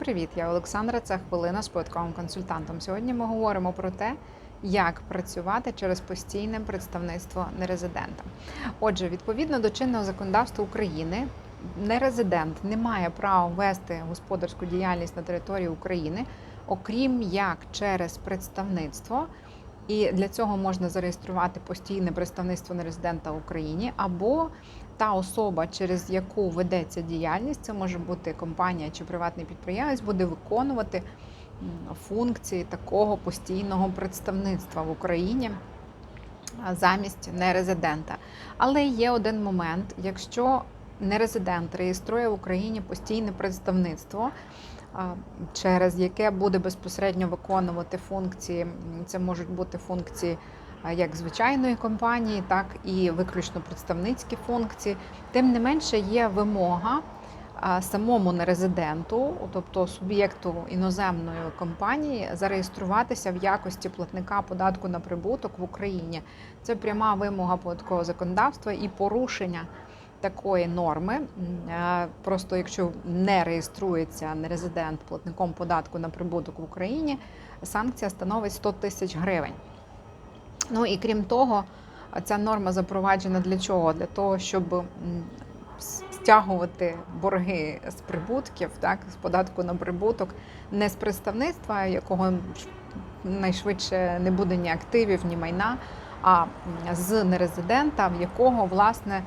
Привіт, я Олександра. Це хвилина з податковим консультантом. Сьогодні ми говоримо про те, як працювати через постійне представництво нерезидента. Отже, відповідно до чинного законодавства України, нерезидент не має права вести господарську діяльність на території України, окрім як через представництво. І для цього можна зареєструвати постійне представництво нерезидента в Україні або та особа, через яку ведеться діяльність, це може бути компанія чи приватний підприємець, буде виконувати функції такого постійного представництва в Україні замість нерезидента. Але є один момент: якщо нерезидент реєструє в Україні постійне представництво, через яке буде безпосередньо виконувати функції, це можуть бути функції як звичайної компанії, так і виключно представницькі функції. Тим не менше є вимога самому нерезиденту, тобто суб'єкту іноземної компанії, зареєструватися в якості платника податку на прибуток в Україні. Це пряма вимога податкового законодавства і порушення. Такої норми, просто якщо не реєструється нерезидент платником податку на прибуток в Україні, санкція становить 100 тисяч гривень. Ну і крім того, ця норма запроваджена для чого? Для того, щоб стягувати борги з прибутків, так, з податку на прибуток, не з представництва, якого найшвидше не буде ні активів, ні майна, а з нерезидента, в якого власне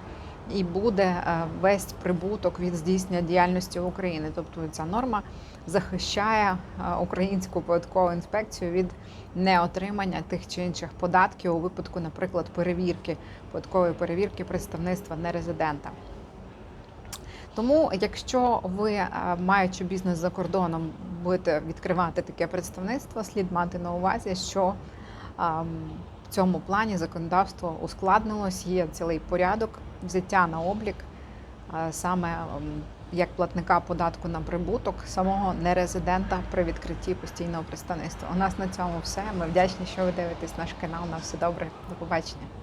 і буде е, весь прибуток від здійснення діяльності України. Тобто ця норма захищає е, українську податкову інспекцію від неотримання тих чи інших податків у випадку, наприклад, перевірки податкової перевірки представництва нерезидента. Тому, якщо ви, е, маючи бізнес за кордоном, будете відкривати таке представництво, слід мати на увазі, що ем, цьому плані законодавство ускладнилось, є цілий порядок взяття на облік е, саме як платника податку на прибуток самого нерезидента при відкритті постійного представництва. У нас на цьому все. Ми вдячні, що ви дивитесь наш канал. На все добре. До побачення.